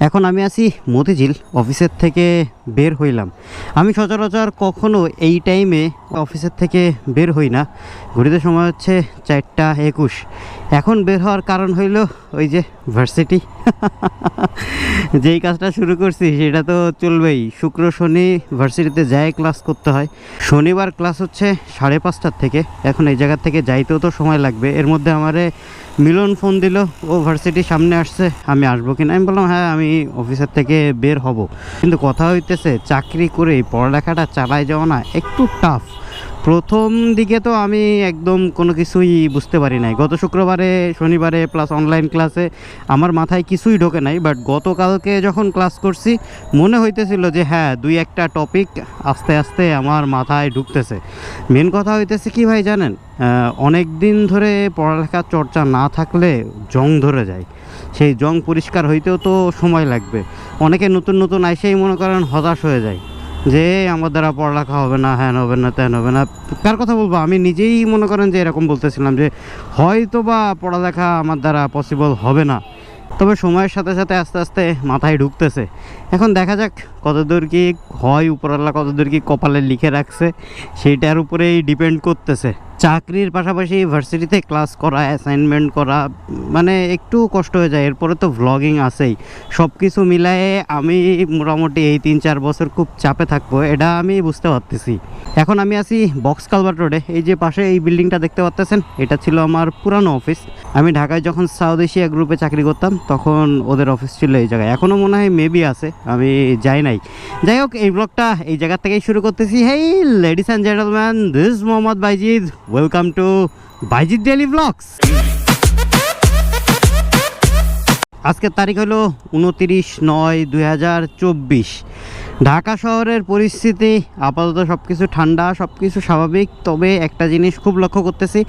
এখন আমি আছি মতিঝিল অফিসের থেকে বের হইলাম। আমি সচরাচর কখনো এই টাইমে অফিসের থেকে বের হই না। ঘুরিতে সময় হচ্ছে চারটা একুশ। এখন বের হওয়ার কারণ হইল ওই যে ভার্সিটি যেই কাজটা শুরু করছি, সেটা তো চলবেই। শুক্র, শনি ভার্সিটিতে যায় ক্লাস করতে হয়। শনিবার ক্লাস হচ্ছে সাড়ে পাঁচটার থেকে। এখন এই জায়গা থেকে যাইতেও তো সময় লাগবে। এর মধ্যে আমারে মিলন ফোন দিল, ও ভার্সিটির সামনে আসছে, আমি আসব কিনা? আমি বললাম হ্যাঁ আমি অফিসের থেকে বের হব। কিন্তু কথা হইতেছে, চাকরি করে পড়ালেখাটা চালায় যাওয়া না, একটু টাফ প্রথম দিকে তো আমি একদম কোনো কিছুই বুঝতে পারি নাই। গত শুক্রবারে, শনিবারে প্লাস অনলাইন ক্লাসে আমার মাথায় কিছুই ঢোকে নাই বাট গতকালকে যখন ক্লাস করছি, মনে হইতেছিল যে হ্যাঁ দুই একটা টপিক আস্তে আস্তে আমার মাথায় ঢুকতেছে। মেন কথা হইতেছে কি ভাই জানেন? অনেক দিন ধরে পড়ালেখার চর্চা না থাকলে জং ধরে যায়। সেই জং পরিষ্কার হইতেও তো সময় লাগবে। অনেকে নতুন নতুন আইসেই মনে করেন হতাশ হয়ে যায়। যে আমার দ্বারা পড়ালেখা হবে না, হ্যান হবে না, ত্যান হবে না। কার কথা বলব? আমি নিজেই মনে করেন যে এরকম বলতেছিলাম যে হয়তো বা পড়ালেখা আমার দ্বারা পসিবল হবে না। তবে সময়ের সাথে সাথে আস্তে আস্তে মাথায় ঢুকতেছে। এখন দেখা যাক কতদূর কি হয়, উপরওয়ালা কতদূর কি কপালে লিখে রাখছে, সেইটার উপরেই ডিপেন্ড করতেছে। চাকরির পাশাপাশি ভার্সিটিতে ক্লাস করা অ্যাসাইনমেন্ট করা মানে একটু কষ্ট হয়ে যায়। এরপরে তো ভ্লগিং আছেই। সব কিছু মিলায়ে আমি মোটামুটি এই তিন চার বছর খুব চাপে থাকব, এটা আমি বুঝতে পারতেছি। এখন আমি আছি বক্স কালভার রোডে এই যে পাশে এই বিল্ডিংটা দেখতে পাচ্তেছেন এটা ছিল আমার পুরানো অফিস আমি ঢাকায় যখন সাউথ এশিয়া গ্রুপে চাকরি করতাম, তখন ওদের অফিস ছিল এই জায়গায়। এখনও মনে হয় মেবি আছে, আমি যাই নাই। যাই হোক, এই ব্লগটা এই জায়গা থেকেই শুরু করতেছি। Hey ladies and gentleman this Mohammad Bayzid welcome to Bayzid daily vlogs আজকের তারিখ হলো উনতিরিশ নয় দুই ঢাকা শহরের পরিস্থিতি আপাতত সব কিছু ঠান্ডা সব কিছু স্বাভাবিক। তবে একটা জিনিস খুব লক্ষ্য করতেছি,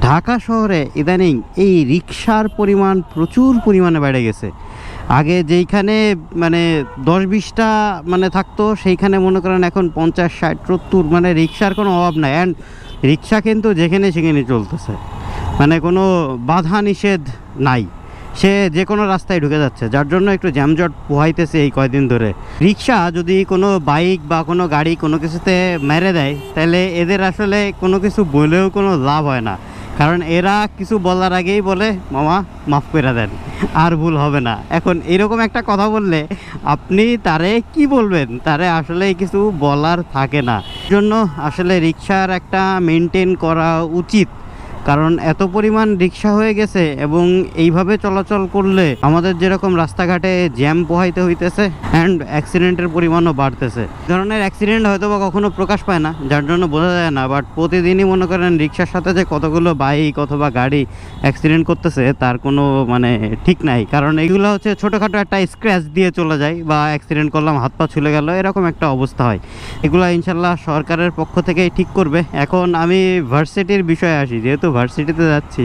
ঢাকা শহরে ইদানিং এই রিক্সার পরিমাণ প্রচুর পরিমাণে বেড়ে গেছে। আগে যেইখানে মানে দশ বিশটা মানে থাকতো, সেইখানে মনে করেন এখন পঞ্চাশ ষাট সত্তর মানে রিক্সার কোনো অভাব নাই। অ্যান্ড রিক্সা কিন্তু যেখানে সেখানে চলতেছে। মানে কোনো বাধা নিষেধ নাই। সে যে কোনো রাস্তায় ঢুকে যাচ্ছে। যার জন্য একটু জ্যামজট পোহাইতেছে এই কয়দিন ধরে। রিক্সা যদি কোনো বাইক বা কোনো গাড়ি কোনো কিছুতে মেরে দেয়, তাহলে এদের আসলে কোনো কিছু বলেও কোনো লাভ হয় না। কারণ এরা কিছু বলার আগেই বলে, মামা, মাফ করে দেন, আর ভুল হবে না। এখন এরকম একটা কথা বললে আপনি তারে কি বলবেন? তারে আসলে কিছু বলার থাকে না। জন্য আসলে রিক্সার একটা মেনটেন করা উচিত। কারণ এত পরিমাণ রিক্সা হয়ে গেছে এবং এইভাবে চলাচল করলে আমাদের যেরকম রাস্তাঘাটে জ্যাম পোহাইতে হইতেছে অ্যান্ড অ্যাক্সিডেন্টের পরিমাণও বাড়তেছে। ধরনের অ্যাক্সিডেন্ট হয়তো বা কখনো প্রকাশ পায় না, যার জন্য বোঝা যায় না বাট প্রতিদিনই মনে করেন রিক্সার সাথে যে কতগুলো বাইক অথবা গাড়ি অ্যাক্সিডেন্ট করতেছে, তার কোনো মানে ঠিক নাই। কারণ এগুলো হচ্ছে ছোটোখাটো একটা স্ক্র্যাচ দিয়ে চলে যায় বা অ্যাক্সিডেন্ট করলাম, হাত পা ছুলে গেল, এরকম একটা অবস্থা হয়। এগুলো ইনশাল্লাহ সরকারের পক্ষ থেকেই ঠিক করবে। এখন আমি ভার্সিটির বিষয়ে আসি, যেহেতু ভার্সিটিতে যাচ্ছি।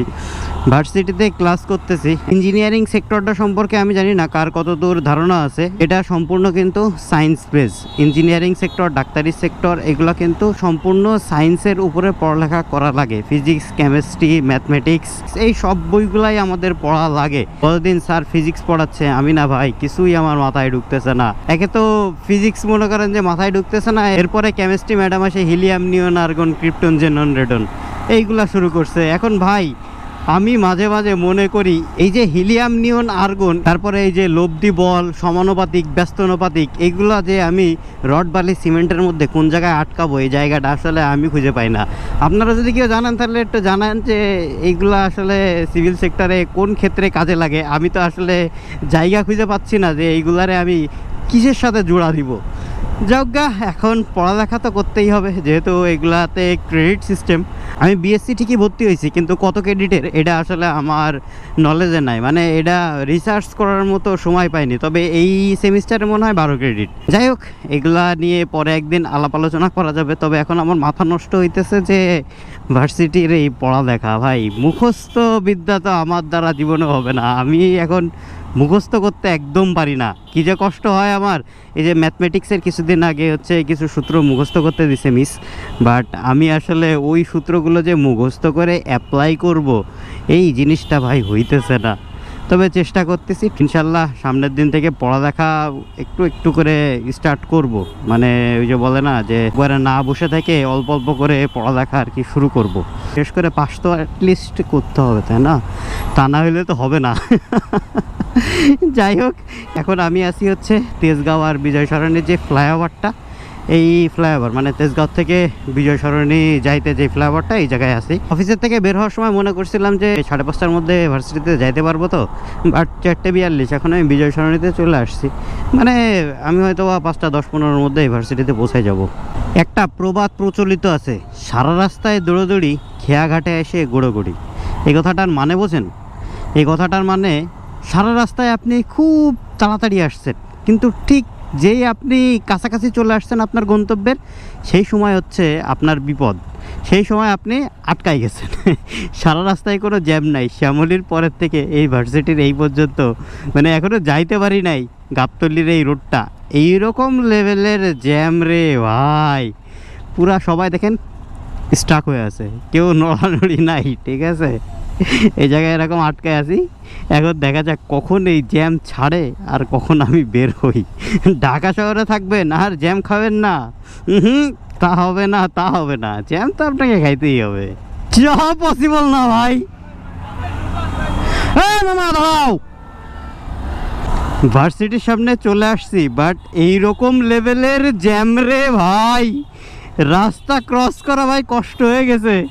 ভার্সিটিতে ক্লাস করতেছি। ইঞ্জিনিয়ারিং সেক্টরটা সম্পর্কে আমি জানি না, কার কত দূর ধারণা আছে। এটা সম্পূর্ণ কিন্তু সায়েন্স বেস ইঞ্জিনিয়ারিং সেক্টর ডাক্তারি সেক্টর এগুলো কিন্তু সম্পূর্ণ সায়েন্সের উপরে পড়ালেখা করা লাগে। ফিজিক্স কেমিস্ট্রি ম্যাথমেটিক্স এই সব বইগুলাই আমাদের পড়া লাগে। কতদিন স্যার ফিজিক্স পড়াচ্ছে? আমি না ভাই, কিছুই আমার মাথায় ঢুকতেছে না। একে তো ফিজিক্স মনে করেন যে মাথায় ঢুকতেছে না, এরপরে কেমিস্ট্রি ম্যাডাম আসে helium neon argon, krypton, xenon, radon. এইগুলা শুরু করছে। এখন ভাই, আমি মাঝে মাঝে মনে করি, এই যে হিলিয়াম নিয়ন আর্গন, তারপরে এই যে লব্ধি বল, সমানুপাতিক, ব্যস্তনুপাতিক, এগুলা যে আমি রড বালি সিমেন্টের মধ্যে কোন জায়গায় আটকাবো, এই জায়গাটা আসলে আমি খুঁজে পাই না। আপনারা যদি কেউ জানেন, তাহলে একটু জানান যে এইগুলা আসলে সিভিল সেক্টরে কোন ক্ষেত্রে কাজে লাগে। আমি তো আসলে জায়গা খুঁজে পাচ্ছি না যে এইগুলারে আমি কিসের সাথে জোড়া দিব। যজ্ঞা এখন পড়ালেখা তো করতেই হবে, যেহেতু এগুলাতে ক্রেডিট সিস্টেম আমি বিএসসি ঠিকই ভর্তি হয়েছি, কিন্তু কত ক্রেডিটের এটা আসলে আমার নলেজে নাই। মানে এটা রিসার্চ করার মতো সময় পাইনি, তবে এই সেমিস্টারে মনে হয় বারো ক্রেডিট যাই হোক, এগুলা নিয়ে পরে একদিন আলাপ আলোচনা করা যাবে, তবে এখন আমার মাথা নষ্ট হইতেছে যে ভার্সিটির এই পড়ালেখা, ভাই। মুখস্থ বিদ্যা তো আমার দ্বারা জীবনে হবে না। আমি এখন মুখস্থ করতে একদম পারি না। কি যে কষ্ট হয় আমার। এই যে ম্যাথমেটিক্সের কিছুদিন আগে হচ্ছে কিছু সূত্র মুখস্থ করতে দিছে মিস বাট আমি আসলে ওই সূত্রগুলো যে মুখস্থ করে অ্যাপ্লাই করব, এই জিনিসটা ভাই হইতেছে না। তবে চেষ্টা করতেছি, ইনশাল্লাহ সামনের দিন থেকে পড়ালেখা একটু একটু করে স্টার্ট করব। মানে ওই যে বলে না যে, একবারে না বসে থেকে অল্প অল্প করে পড়ালেখা আর কি শুরু করব। শেষ করে পাস তো অ্যাটলিস্ট করতে হবে, তাই না? তা না হলে তো হবে না। যাই হোক, এখন আমি আছি হচ্ছে তেজগাঁও আর বিজয় সরণির যে ফ্লাইওভারটা এই ফ্লাইওভার মানে তেজগাঁও থেকে বিজয় সরণি যাইতে যে ফ্লাইওভারটা এই জায়গায় আছি। অফিসের থেকে বের হওয়ার সময় মনে করছিলাম যে সাড়ে পাঁচটার মধ্যে ভার্সিটিতে যাইতে পারব তো বাট চারটে বিয়াল্লিশ, এখন আমি বিজয় সরণিতে চলে আসছি। মানে আমি হয়তো পাঁচটা, দশ, পনেরোর মধ্যে ভার্সিটিতে পৌঁছে যাব। একটা প্রবাদ প্রচলিত আছে, সারা রাস্তায় দৌড়োদৌড়ি, খেয়াঘাটে এসে গোড়োগড়ি। এই কথাটার মানে বোঝেন? এই কথাটার মানে সারা রাস্তায় আপনি খুব তাড়াতাড়ি আসছেন, কিন্তু ঠিক যেই আপনি কাছাকাছি চলে আসছেন আপনার গন্তব্যের, সেই সময় হচ্ছে আপনার বিপদ। সেই সময় আপনি আটকাই গেছেন। সারা রাস্তায় কোনো জ্যাম নাই। শ্যামলির পরের থেকে এই ভার্সিটির এই পর্যন্ত মানে এখনও যাইতে পারি নাই গাবতলির এই রোডটা। এইরকম লেভেলের জ্যাম রে ভাই। পুরা সবাই দেখেন স্টাক হয়ে আছে। কেউ নড়ানড়ি নাই, ঠিক আছে? এই জায়গায় এরকম আটকায় আছি। এখন দেখা যাক কখন এই জ্যাম ছাড়ে আর কখন আমি বের হই। ঢাকা শহরে থাকবেন আর জ্যাম খাবেন না। হুম তা হবে না, তা হবে না। জ্যাম তো আপনাকে খাইতেই হবে। যা পসিবল না ভাই। ভার্সিটির সামনে চলে আসছি বাট এই রকম লেভেলের জ্যাম রে ভাই। রাস্তা ক্রস করা ভাই কষ্ট হয়ে গেছে।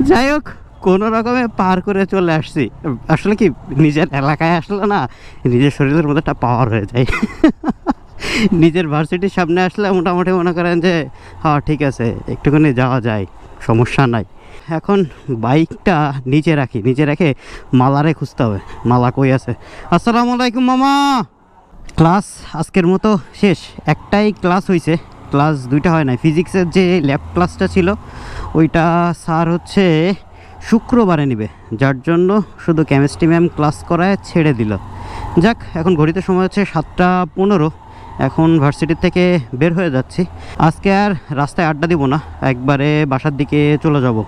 যাই হোক কোনো রকমে পার করে চলে আসছি। আসলে কি, নিজের এলাকায় আসলে না, নিজের শরীরের মধ্যে একটা পাওয়ার হয়ে যায়। নিজের ভার্সিটির সামনে আসলে মোটামুটি মনে করেন যে হ্যাঁ ঠিক আছে, একটুখানি যাওয়া যায়, সমস্যা নাই। এখন বাইকটা নিচে রাখি, নিচে রেখে মালারে খুঁজতে হবে। মালা কই আছে? আসসালামু আলাইকুম, মামা! ক্লাস আজকের মতো শেষ। একটাই ক্লাস হয়েছে ক্লাস দুইটা হয় নাই। ফিজিক্সের যে ল্যাব ক্লাসটা ছিল, ওইটা স্যার হচ্ছে শুক্রবারে নিবে, যার জন্য শুধু কেমিস্ট্রি ম্যাম ক্লাস করায় ছেড়ে দিল। যাক, এখন ঘড়িতে সময় হচ্ছে সাতটা পনেরো। এখন ভার্সিটির থেকে বের হয়ে যাচ্ছি। আজকে আর রাস্তায় আড্ডা দিব না, একবারে বাসার দিকে চলে যাব।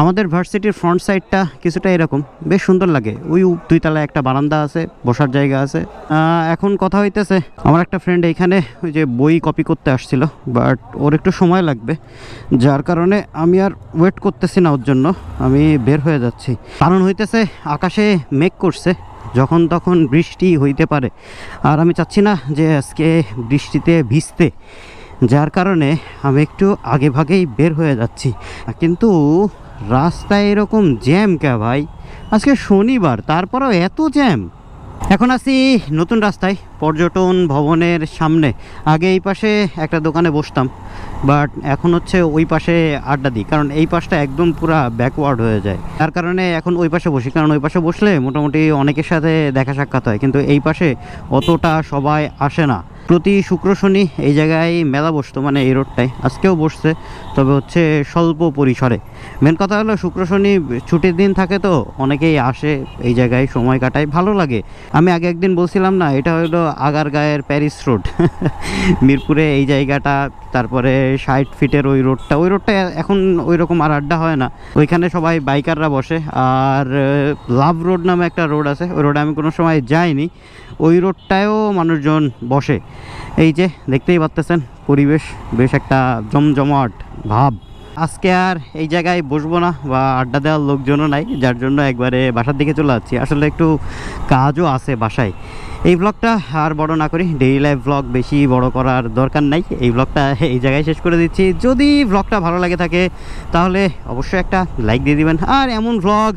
আমাদের ভার্সিটির ফ্রন্ট সাইডটা কিছুটা এরকম। বেশ সুন্দর লাগে। ওই দুই তলায় একটা বারান্দা আছে, বসার জায়গা আছে। এখন কথা হইতেছে, আমার একটা ফ্রেন্ড এইখানে ওই যে বই কপি করতে আসছিল বাট ওর একটু সময় লাগবে। যার কারণে আমি আর ওয়েট করতেছি না ওর জন্য। আমি বের হয়ে যাচ্ছি। কারণ হইতেছে, আকাশে মেঘ করছে। যখন তখন বৃষ্টি হইতে পারে। আর আমি চাচ্ছি না যে আজকে বৃষ্টিতে ভিজতে। যার কারণে আমি একটু আগে ভাগেই বের হয়ে যাচ্ছি। কিন্তু রাস্তায় এরকম জ্যাম কে ভাই? আজকে শনিবার, তারপরেও এত জ্যাম। এখন আছি নতুন রাস্তায়, পর্যটন ভবনের সামনে। আগে এই পাশে একটা দোকানে বসতাম, বাট এখন হচ্ছে ওই পাশে আড্ডা দিই, কারণ এই পাশটা একদম পুরা ব্যাকওয়ার্ড হয়ে যায়। তার কারণে এখন ওই পাশে বসি, কারণ ওই পাশে বসলে মোটামুটি অনেকের সাথে দেখা সাক্ষাৎ হয়, কিন্তু এই পাশে অতটা সবাই আসে না। প্রতি শুক্র শনি এই জায়গায় মেলা বসতো মানে এই রোডটায়। আজকেও বসছে, তবে হচ্ছে স্বল্প পরিসরে। মেন কথা হলো শুক্র শনি ছুটির দিন থাকে তো, অনেকেই আসে এই জায়গায়, সময় কাটায়, ভালো লাগে। আমি আগে একদিন বলছিলাম না, এটা হলো আগারগাঁয়ের প্যারিস রোড। মিরপুরে এই জায়গাটা, তারপরে ষাট ফিটের ওই রোডটা। ওই রোডটা এখন ওই রকম আর আড্ডা হয় না। ওইখানে সবাই বাইকাররা বসে, আর লাভ রোড নামে একটা রোড আছে। ওই রোডে আমি কোনো সময় যাইনি। ওই রোডটায়ও মানুষজন বসে। এই যে দেখতেই পাচ্তেছেন পরিবেশ বেশ একটা জমজমাট ভাব। আজকে আর এই জায়গায় বসবো না বা আড্ডা দেওয়ার লোকজনও নাই, যার জন্য একবারে বাসার দিকে চলে যাচ্ছি। আসলে একটু কাজও আছে বাসায়। এই ব্লগটা আর বড় না করি ডেইলি লাইফ ব্লগ বেশি বড় করার দরকার নাই। এই ব্লগটা এই জায়গায় শেষ করে দিচ্ছি। যদি ব্লগটা ভালো লাগে থাকে, তাহলে অবশ্যই একটা লাইক দিয়ে দিবেন। আর এমন ব্লগ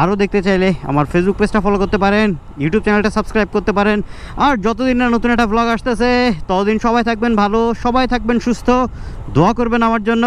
আরও দেখতে চাইলে আমার ফেসবুক পেজটা ফলো করতে পারেন ইউটিউব চ্যানেলটা সাবস্ক্রাইব করতে পারেন। আর যতদিন না নতুন একটা ব্লগ আসতেছে, ততদিন সবাই থাকবেন ভালো, সবাই থাকবেন সুস্থ। দোয়া করবেন আমার জন্য।